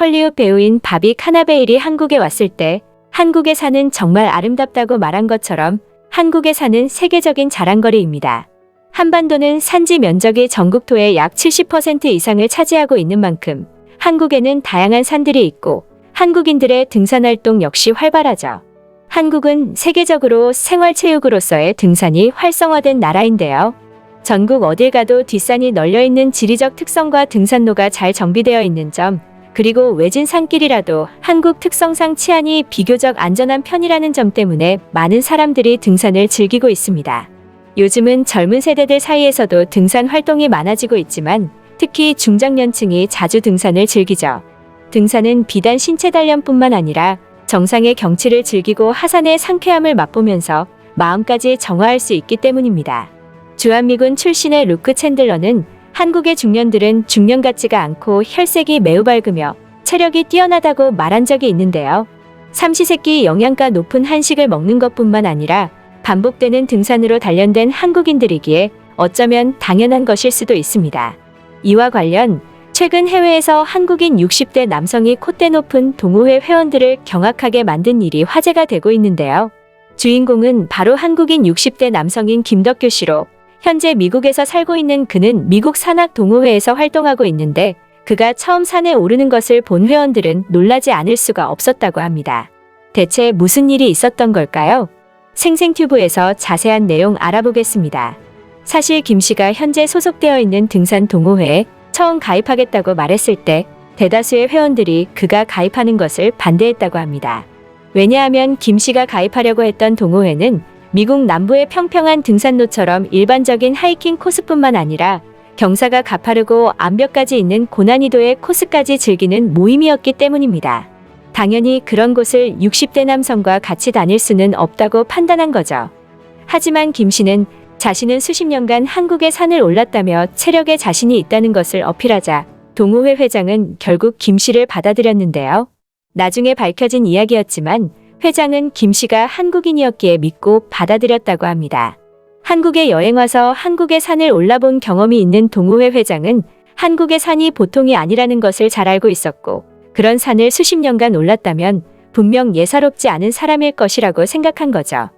헐리우드 배우인 바비 카나베일이 한국에 왔을 때 한국의 산은 정말 아름답다고 말한 것처럼 한국의 산은 세계적인 자랑거리입니다. 한반도는 산지 면적이 전국토의 약 70% 이상을 차지하고 있는 만큼 한국에는 다양한 산들이 있고 한국인들의 등산 활동 역시 활발하죠. 한국은 세계적으로 생활체육으로서의 등산이 활성화된 나라인데요. 전국 어딜 가도 뒷산이 널려 있는 지리적 특성과 등산로가 잘 정비되어 있는 점, 그리고 외진 산길이라도 한국 특성상 치안이 비교적 안전한 편이라는 점 때문에 많은 사람들이 등산을 즐기고 있습니다. 요즘은 젊은 세대들 사이에서도 등산 활동이 많아지고 있지만 특히 중장년층이 자주 등산을 즐기죠. 등산은 비단 신체 단련뿐만 아니라 정상의 경치를 즐기고 하산의 상쾌함을 맛보면서 마음까지 정화할 수 있기 때문입니다. 주한미군 출신의 루크 챈들러는 한국의 중년들은 중년 같지가 않고 혈색이 매우 밝으며 체력이 뛰어나다고 말한 적이 있는데요. 삼시세끼 영양가 높은 한식을 먹는 것뿐만 아니라 반복되는 등산으로 단련된 한국인들이기에 어쩌면 당연한 것일 수도 있습니다. 이와 관련 최근 해외에서 한국인 60대 남성이 콧대 높은 동호회 회원들을 경악하게 만든 일이 화제가 되고 있는데요. 주인공은 바로 한국인 60대 남성인 김덕규 씨로 현재 미국에서 살고 있는 그는 미국 산악 동호회에서 활동하고 있는데 그가 처음 산에 오르는 것을 본 회원들은 놀라지 않을 수가 없었다고 합니다. 대체 무슨 일이 있었던 걸까요? 생생튜브에서 자세한 내용 알아보겠습니다. 사실 김 씨가 현재 소속되어 있는 등산 동호회에 처음 가입하겠다고 말했을 때 대다수의 회원들이 그가 가입하는 것을 반대했다고 합니다. 왜냐하면 김 씨가 가입하려고 했던 동호회는 미국 남부의 평평한 등산로처럼 일반적인 하이킹 코스뿐만 아니라 경사가 가파르고 암벽까지 있는 고난이도의 코스까지 즐기는 모임이었기 때문입니다. 당연히 그런 곳을 60대 남성과 같이 다닐 수는 없다고 판단한 거죠. 하지만 김 씨는 자신은 수십 년간 한국의 산을 올랐다며 체력에 자신이 있다는 것을 어필하자 동호회 회장은 결국 김 씨를 받아들였는데요. 나중에 밝혀진 이야기였지만 회장은 김 씨가 한국인이었기에 믿고 받아들였다고 합니다. 한국에 여행 와서 한국의 산을 올라본 경험이 있는 동호회 회장은 한국의 산이 보통이 아니라는 것을 잘 알고 있었고 그런 산을 수십 년간 올랐다면 분명 예사롭지 않은 사람일 것이라고 생각한 거죠.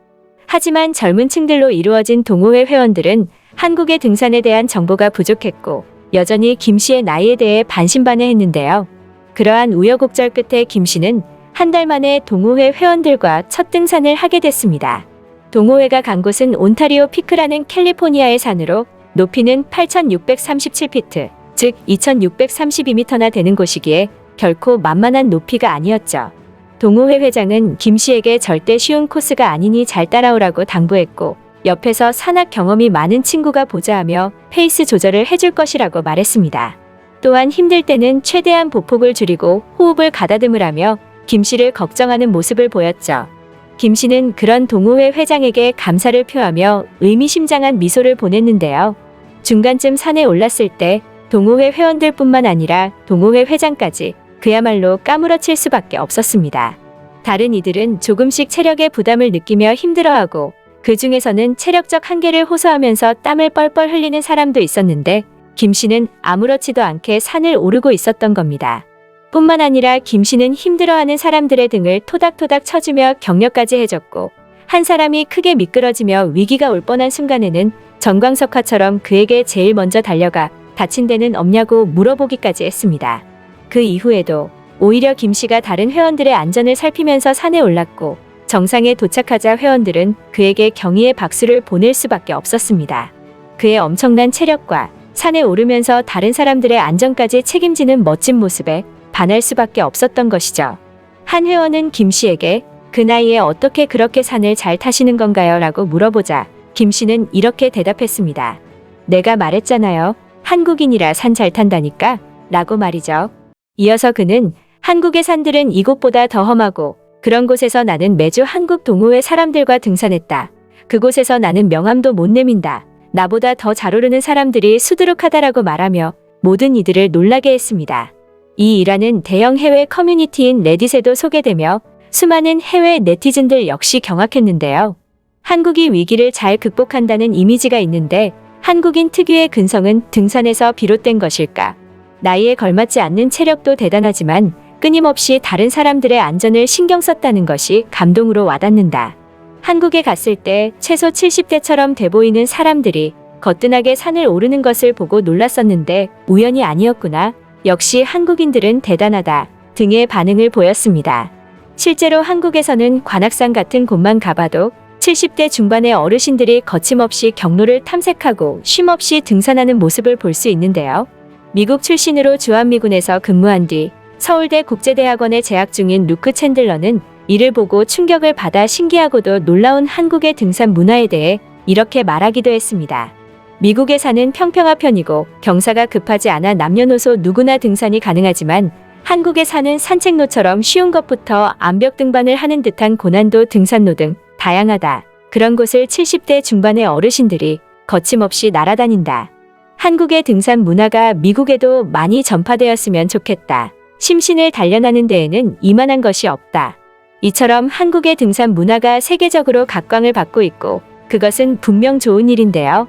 하지만 젊은 층들로 이루어진 동호회 회원들은 한국의 등산에 대한 정보가 부족했고 여전히 김 씨의 나이에 대해 반신반의했는데요. 그러한 우여곡절 끝에 김 씨는 한 달 만에 동호회 회원들과 첫 등산을 하게 됐습니다. 동호회가 간 곳은 온타리오 피크라는 캘리포니아의 산으로 높이는 8,637피트, 즉 2,632m나 되는 곳이기에 결코 만만한 높이가 아니었죠. 동호회 회장은 김 씨에게 절대 쉬운 코스가 아니니 잘 따라오라고 당부했고 옆에서 산악 경험이 많은 친구가 보자하며 페이스 조절을 해줄 것이라고 말했습니다. 또한 힘들 때는 최대한 보폭을 줄이고 호흡을 가다듬으라며 김 씨를 걱정하는 모습을 보였죠. 김 씨는 그런 동호회 회장에게 감사를 표하며 의미심장한 미소를 보냈는데요. 중간쯤 산에 올랐을 때 동호회 회원들뿐만 아니라 동호회 회장까지 그야말로 까무러칠 수밖에 없었습니다. 다른 이들은 조금씩 체력의 부담을 느끼며 힘들어하고 그 중에서는 체력적 한계를 호소하면서 땀을 뻘뻘 흘리는 사람도 있었는데 김 씨는 아무렇지도 않게 산을 오르고 있었던 겁니다. 뿐만 아니라 김 씨는 힘들어하는 사람들의 등을 토닥토닥 쳐주며 격려까지 해줬고 한 사람이 크게 미끄러지며 위기가 올 뻔한 순간에는 정광석화처럼 그에게 제일 먼저 달려가 다친 데는 없냐고 물어보기까지 했습니다. 그 이후에도 오히려 김 씨가 다른 회원들의 안전을 살피면서 산에 올랐고 정상에 도착하자 회원들은 그에게 경의의 박수를 보낼 수밖에 없었습니다. 그의 엄청난 체력과 산에 오르면서 다른 사람들의 안전까지 책임지는 멋진 모습에 반할 수밖에 없었던 것이죠. 한 회원은 김 씨에게 그 나이에 어떻게 그렇게 산을 잘 타시는 건가요? 라고 물어보자 김 씨는 이렇게 대답했습니다. 내가 말했잖아요. 한국인이라 산 잘 탄다니까? 라고 말이죠. 이어서 그는 한국의 산들은 이곳보다 더 험하고 그런 곳에서 나는 매주 한국 동호회 사람들과 등산했다. 그곳에서 나는 명함도 못 내민다. 나보다 더 잘 오르는 사람들이 수두룩하다라고 말하며 모든 이들을 놀라게 했습니다. 이 일화는 대형 해외 커뮤니티인 레딧에도 소개되며 수많은 해외 네티즌들 역시 경악했는데요. 한국이 위기를 잘 극복한다는 이미지가 있는데 한국인 특유의 근성은 등산에서 비롯된 것일까? 나이에 걸맞지 않는 체력도 대단하지만 끊임없이 다른 사람들의 안전을 신경 썼다는 것이 감동으로 와닿는다. 한국에 갔을 때 최소 70대처럼 돼 보이는 사람들이 거뜬하게 산을 오르는 것을 보고 놀랐었는데 우연이 아니었구나. 역시 한국인들은 대단하다. 등의 반응을 보였습니다. 실제로 한국에서는 관악산 같은 곳만 가봐도 70대 중반의 어르신들이 거침없이 경로를 탐색하고 쉼없이 등산하는 모습을 볼 수 있는데요. 미국 출신으로 주한미군에서 근무한 뒤 서울대 국제대학원에 재학 중인 루크 챈들러는 이를 보고 충격을 받아 신기하고도 놀라운 한국의 등산 문화에 대해 이렇게 말하기도 했습니다. 미국에 사는 평평한 편이고 경사가 급하지 않아 남녀노소 누구나 등산이 가능하지만 한국에 사는 산책로처럼 쉬운 것부터 암벽 등반을 하는 듯한 고난도 등산로 등 다양하다. 그런 곳을 70대 중반의 어르신들이 거침없이 날아다닌다. 한국의 등산 문화가 미국에도 많이 전파되었으면 좋겠다. 심신을 단련하는 데에는 이만한 것이 없다. 이처럼 한국의 등산 문화가 세계적으로 각광을 받고 있고 그것은 분명 좋은 일인데요.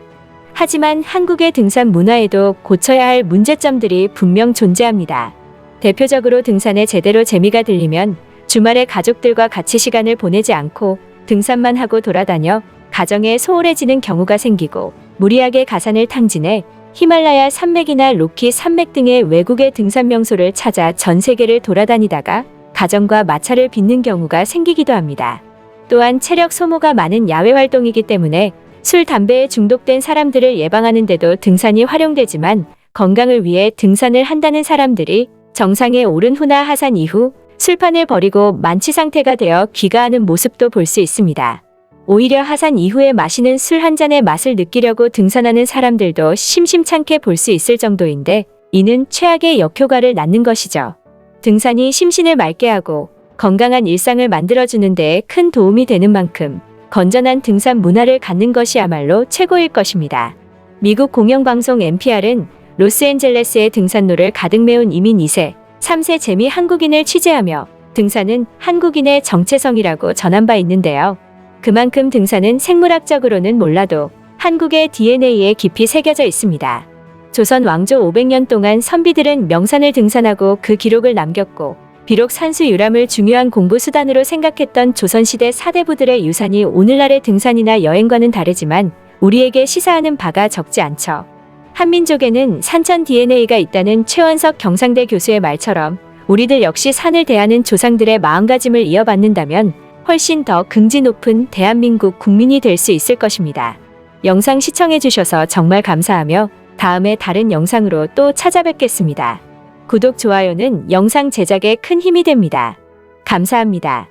하지만 한국의 등산 문화에도 고쳐야 할 문제점들이 분명 존재합니다. 대표적으로 등산에 제대로 재미가 들리면 주말에 가족들과 같이 시간을 보내지 않고 등산만 하고 돌아다녀 가정에 소홀해지는 경우가 생기고 무리하게 가산을 탕진해 히말라야 산맥이나 로키 산맥 등의 외국의 등산 명소를 찾아 전 세계를 돌아다니다가 가정과 마찰을 빚는 경우가 생기기도 합니다. 또한 체력 소모가 많은 야외 활동이기 때문에 술, 담배에 중독된 사람들을 예방하는 데도 등산이 활용되지만 건강을 위해 등산을 한다는 사람들이 정상에 오른 후나 하산 이후 술판을 버리고 만취 상태가 되어 귀가하는 모습도 볼 수 있습니다. 오히려 하산 이후에 마시는 술 한 잔의 맛을 느끼려고 등산하는 사람들도 심심찮게 볼 수 있을 정도인데 이는 최악의 역효과를 낳는 것이죠. 등산이 심신을 맑게 하고 건강한 일상을 만들어주는 데에 큰 도움이 되는 만큼 건전한 등산 문화를 갖는 것이야말로 최고일 것입니다. 미국 공영방송 NPR은 로스앤젤레스의 등산로를 가득 메운 이민 2세, 3세 재미 한국인을 취재하며 등산은 한국인의 정체성이라고 전한 바 있는데요. 그만큼 등산은 생물학적으로는 몰라도 한국의 DNA에 깊이 새겨져 있습니다. 조선 왕조 500년 동안 선비들은 명산을 등산하고 그 기록을 남겼고 비록 산수 유람을 중요한 공부 수단으로 생각했던 조선시대 사대부들의 유산이 오늘날의 등산이나 여행과는 다르지만 우리에게 시사하는 바가 적지 않죠. 한민족에는 산천 DNA가 있다는 최원석 경상대 교수의 말처럼 우리들 역시 산을 대하는 조상들의 마음가짐을 이어받는다면 훨씬 더 긍지 높은 대한민국 국민이 될 수 있을 것입니다. 영상 시청해주셔서 정말 감사하며 다음에 다른 영상으로 또 찾아뵙겠습니다. 구독, 좋아요는 영상 제작에 큰 힘이 됩니다. 감사합니다.